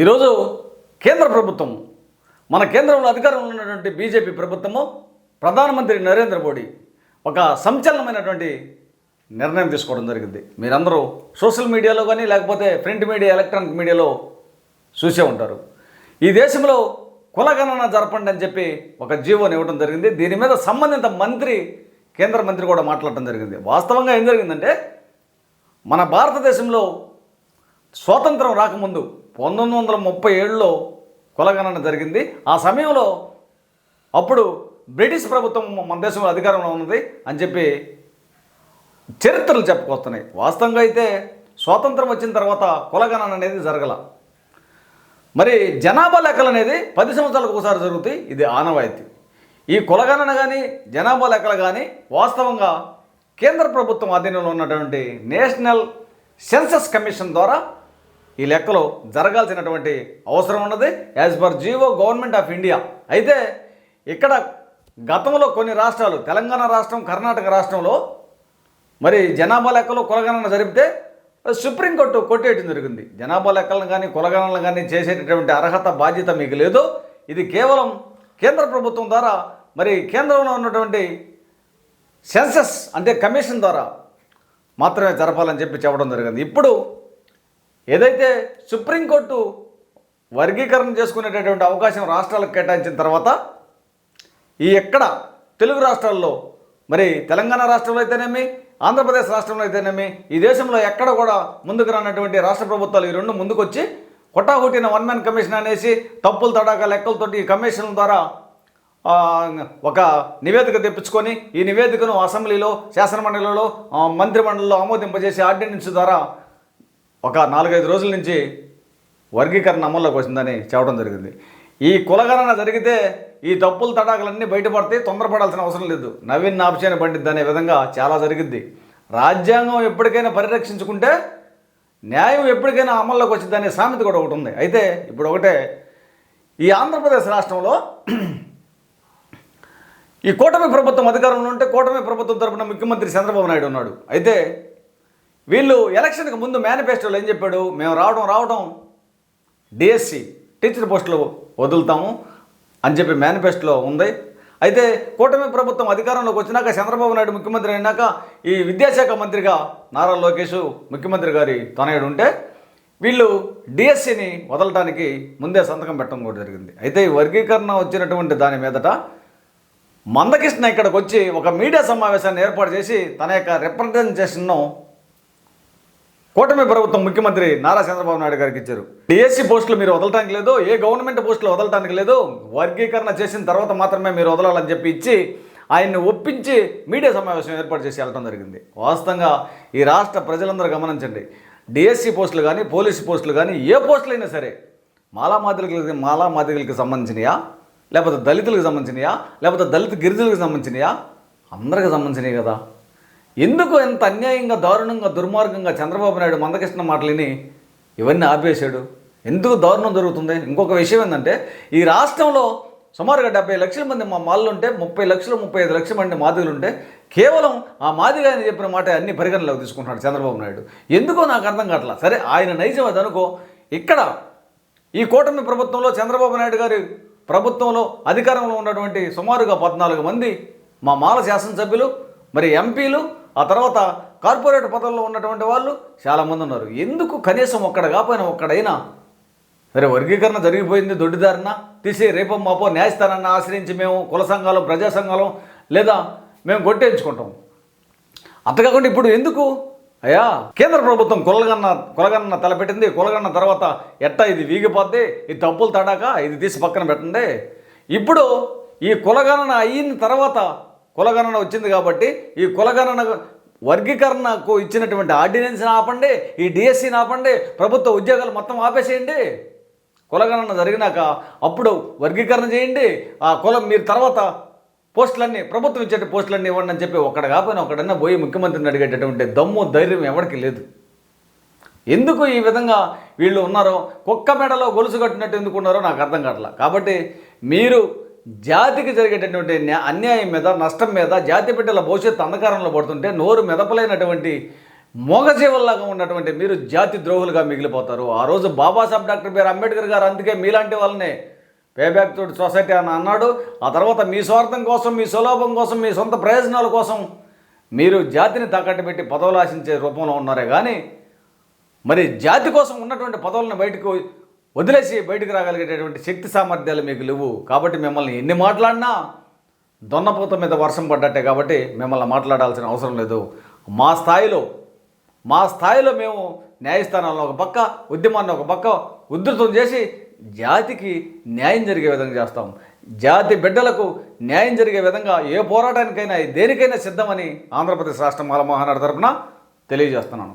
ఈరోజు కేంద్ర ప్రభుత్వం మన కేంద్రంలో అధికారంలో ఉన్నటువంటి బీజేపీ ప్రభుత్వము ప్రధానమంత్రి నరేంద్ర మోడీ ఒక సంచలనమైనటువంటి నిర్ణయం తీసుకోవడం జరిగింది. మీరందరూ సోషల్ మీడియాలో కానీ లేకపోతే ప్రింట్ మీడియా ఎలక్ట్రానిక్ మీడియాలో చూసే ఉంటారు. ఈ దేశంలో కులగణన జరపండి అని చెప్పి ఒక జీవోని ఇవ్వడం జరిగింది. దీని మీద సంబంధిత మంత్రి కేంద్ర మంత్రి కూడా మాట్లాడటం జరిగింది. వాస్తవంగా ఏం జరిగిందంటే మన భారతదేశంలో స్వాతంత్రం రాకముందు పంతొమ్మిది వందల ముప్పై ఏడులో కులగణన జరిగింది. ఆ సమయంలో అప్పుడు బ్రిటిష్ ప్రభుత్వం మన దేశంలో అధికారంలో ఉన్నది అని చెప్పి చరిత్రలు చెప్పుకొస్తున్నాయి. వాస్తవంగా అయితే స్వాతంత్రం వచ్చిన తర్వాత కులగణన అనేది జరగల. మరి జనాభా లెక్కలు అనేది పది సంవత్సరాలకు ఒకసారి జరుగుతాయి. ఇది ఆనవాయితీ. ఈ కులగణన కానీ జనాభా లెక్కలు కానీ వాస్తవంగా కేంద్ర ప్రభుత్వం అధీనంలో ఉన్నటువంటి నేషనల్ సెన్సస్ కమిషన్ ద్వారా ఈ లెక్కలు జరగాల్సినటువంటి అవసరం ఉన్నది. As per GO government of India అయితే ఇక్కడ గతంలో కొన్ని రాష్ట్రాలు తెలంగాణ రాష్ట్రం కర్ణాటక రాష్ట్రంలో మరి జనాభా లెక్కలు కులగణన జరిపితే సుప్రీంకోర్టు కొట్టేయడం జరిగింది. జనాభా లెక్కలను కానీ కులగణనలు కానీ చేసేటటువంటి అర్హత బాధ్యత మీకు లేదు. ఇది కేవలం కేంద్ర ప్రభుత్వం ద్వారా మరి కేంద్రంలో ఉన్నటువంటి సెన్సస్ అంటే కమిషన్ ద్వారా మాత్రమే జరపాలని చెప్పి చెప్పడం జరిగింది. ఇప్పుడు ఏదైతే సుప్రీంకోర్టు వర్గీకరణ చేసుకునేటటువంటి అవకాశం రాష్ట్రాలకు కేటాయించిన తర్వాత ఈ ఎక్కడ తెలుగు రాష్ట్రాల్లో మరి తెలంగాణ రాష్ట్రంలో అయితేనేమి ఆంధ్రప్రదేశ్ రాష్ట్రంలో అయితేనేమి ఈ దేశంలో ఎక్కడ కూడా ముందుకు రానటువంటి రాష్ట్ర ప్రభుత్వాలు ఈ రెండు ముందుకొచ్చి వచ్చి వన్ మ్యాన్ కమిషన్ అనేసి తప్పులు తడాక లెక్కలతోటి ఈ కమిషన్ ద్వారా ఒక నివేదిక తెప్పించుకొని ఈ నివేదికను అసెంబ్లీలో శాసనమండలిలో మంత్రిమండలిలో ఆమోదింపజేసి ఆర్డినెన్స్ ద్వారా ఒక నాలుగైదు రోజుల నుంచి వర్గీకరణ అమల్లోకి వచ్చిందని చెప్పడం జరిగింది. ఈ కులగణన జరిగితే ఈ తప్పులు తడాకులన్నీ బయటపడతాయి తొందరపడాల్సిన అవసరం లేదు. నవీన్ నాప్చేని పండిద్ది అనే విధంగా చాలా జరిగిద్ది. రాజ్యాంగం ఎప్పటికైనా పరిరక్షించుకుంటే న్యాయం ఎప్పటికైనా అమల్లోకి వచ్చింది అనే సామెత కూడా ఒకటి ఉంది. అయితే ఇప్పుడు ఒకటే ఈ ఆంధ్రప్రదేశ్ రాష్ట్రంలో ఈ కూటమి ప్రభుత్వం అధికారంలో ఉంటే కూటమి ప్రభుత్వం తరపున ముఖ్యమంత్రి చంద్రబాబు నాయుడు ఉన్నాడు. అయితే వీళ్ళు ఎలక్షన్కి ముందు మేనిఫెస్టోలో ఏం చెప్పాడు? మేము రావడం రావడం. డిఎస్సి టీచర్ పోస్టులు వదులుతాము అని చెప్పి మేనిఫెస్టోలో ఉంది. అయితే కూటమి ప్రభుత్వం అధికారంలోకి వచ్చినాక చంద్రబాబు నాయుడు ముఖ్యమంత్రి అయినాక ఈ విద్యాశాఖ మంత్రిగా నారా లోకేష్ ముఖ్యమంత్రి గారి తనయుడు ఉంటే వీళ్ళు డిఎస్సిని వదలటానికి ముందే సంతకం పెట్టడం కూడా జరిగింది. అయితే ఈ వర్గీకరణ వచ్చినటువంటి దాని మీదట మందకృష్ణ ఇక్కడికి వచ్చి ఒక మీడియా సమావేశాన్ని ఏర్పాటు చేసి తన యొక్క రిప్రజెంటేషన్ను కూటమి ప్రభుత్వం ముఖ్యమంత్రి నారా చంద్రబాబు నాయుడు గారికి ఇచ్చారు. డిఎస్సి పోస్టులు మీరు వదలటానికి లేదు ఏ గవర్నమెంట్ పోస్టులు వదలటానికి లేదు వర్గీకరణ చేసిన తర్వాత మాత్రమే మీరు వదలాలని చెప్పి ఇచ్చి ఆయన్ని ఒప్పించి మీడియా సమావేశం ఏర్పాటు చేసి వెళ్ళడం జరిగింది. వాస్తవంగా ఈ రాష్ట్ర ప్రజలందరూ గమనించండి. డిఎస్సీ పోస్టులు కానీ పోలీసు పోస్టులు కానీ ఏ పోస్టులు అయినా సరే మాలా మాదిరికలకి మాలా మాదిరికలకి సంబంధించినయా? లేకపోతే దళితులకు సంబంధించినయా? లేకపోతే దళిత గిరిజనులకు సంబంధించినయా? అందరికి సంబంధించినవి కదా. ఎందుకు ఎంత అన్యాయంగా దారుణంగా దుర్మార్గంగా చంద్రబాబు నాయుడు మందకృష్ణ మాటలని ఇవన్నీ ఆపేశాడు? ఎందుకు దారుణం జరుగుతుంది? ఇంకొక విషయం ఏంటంటే ఈ రాష్ట్రంలో సుమారుగా డెబ్బై లక్షల మంది మా మాళ్ళు ఉంటే ముప్పై లక్షలు ముప్పై ఐదు లక్షల మంది మాదిగలు ఉంటే కేవలం ఆ మాదిగా అని చెప్పిన మాట అన్ని పరిగణలోకి తీసుకుంటున్నాడు చంద్రబాబు నాయుడు. ఎందుకో నాకు అర్థం కావట్లా? సరే ఆయన నైజం అది అనుకో. ఇక్కడ ఈ కూటమి ప్రభుత్వంలో చంద్రబాబు నాయుడు గారి ప్రభుత్వంలో అధికారంలో ఉన్నటువంటి సుమారుగా పద్నాలుగు మంది మా మాల శాసనసభ్యులు మరి ఎంపీలు ఆ తర్వాత కార్పొరేట్ పదవుల్లో ఉన్నటువంటి వాళ్ళు చాలామంది ఉన్నారు. ఎందుకు కనీసం ఒక్కడ కాకపోయినా ఒక్కడైనా? సరే వర్గీకరణ జరిగిపోయింది దొడ్డిదారిన తీసి రేపో మాపో న్యాయస్థానాన్ని ఆశ్రయించి మేము కుల సంఘాలు ప్రజా సంఘాలు లేదా మేము కొట్టేయించుకుంటాం అంతకాకుండా ఇప్పుడు ఎందుకు? అయ్యా కేంద్ర ప్రభుత్వం కులగన్న కులగన్న తలపెట్టింది. కులగన్న తర్వాత ఎట్టా ఇది వీగిపోద్ది? ఇది తప్పులు తడాక ఇది తీసి పక్కన పెట్టండి. ఇప్పుడు ఈ కులగణన అయిన తర్వాత కులగణన వచ్చింది కాబట్టి ఈ కులగణన వర్గీకరణకు ఇచ్చినటువంటి ఆర్డినెన్స్ని ఆపండి ఈ డిఎస్సిని ఆపండి ప్రభుత్వ ఉద్యోగాలు మొత్తం ఆపేసేయండి. కులగణన జరిగినాక అప్పుడు వర్గీకరణ చేయండి. ఆ కులం మీరు తర్వాత పోస్టులన్నీ ప్రభుత్వం ఇచ్చే పోస్టులన్నీ ఇవ్వండి అని చెప్పి ఒక్కడ కాకపోయినా ఒకడన్నా పోయి ముఖ్యమంత్రిని అడిగేటటువంటి దమ్ము ధైర్యం ఎవరికి లేదు. ఎందుకు ఈ విధంగా వీళ్ళు ఉన్నారో కుక్క మెడలో గొలుసు కట్టినట్టు ఎందుకు ఉన్నారో నాకు అర్థం కావట్లా. కాబట్టి మీరు జాతికి జరిగేటటువంటి అన్యాయం మీద నష్టం మీద జాతి బిడ్డల భవిష్యత్తు అంధకారంలో పడుతుంటే నోరు మెదపలేనటువంటి మోగజీవుల్లాగా ఉన్నటువంటి మీరు జాతి ద్రోహులుగా మిగిలిపోతారు. ఆ రోజు బాబాసాహెబ్ డాక్టర్ బిఆర్ అంబేద్కర్ గారు అందుకే మీలాంటి వాళ్ళనే పేబ్యాక్ తోటి సొసైటీ అని అన్నాడు. ఆ తర్వాత మీ స్వార్థం కోసం మీ సులభం కోసం మీ సొంత ప్రయోజనాల కోసం మీరు జాతిని తాకట్టు పెట్టి పదవులు ఆశించే రూపంలో ఉన్నారే కానీ మరి జాతి కోసం ఉన్నటువంటి పదవులను బయటకు వదిలేసి బయటకు రాగలిగేటటువంటి శక్తి సామర్థ్యాలు మీకు లేవు. కాబట్టి మిమ్మల్ని ఎన్ని మాట్లాడినా దొన్నపూత మీద వర్షం పడ్డట్టే కాబట్టి మిమ్మల్ని మాట్లాడాల్సిన అవసరం లేదు. మా స్థాయిలో మా స్థాయిలో మేము న్యాయస్థానాలను ఒక పక్క ఉద్యమాన్ని ఒక పక్క ఉధృతం చేసి జాతికి న్యాయం జరిగే విధంగా చేస్తాం. జాతి బిడ్డలకు న్యాయం జరిగే విధంగా ఏ పోరాటానికైనా దేనికైనా సిద్ధమని ఆంధ్రప్రదేశ్ రాష్ట్ర మాల మహానాడు తరపున తెలియజేస్తున్నాను.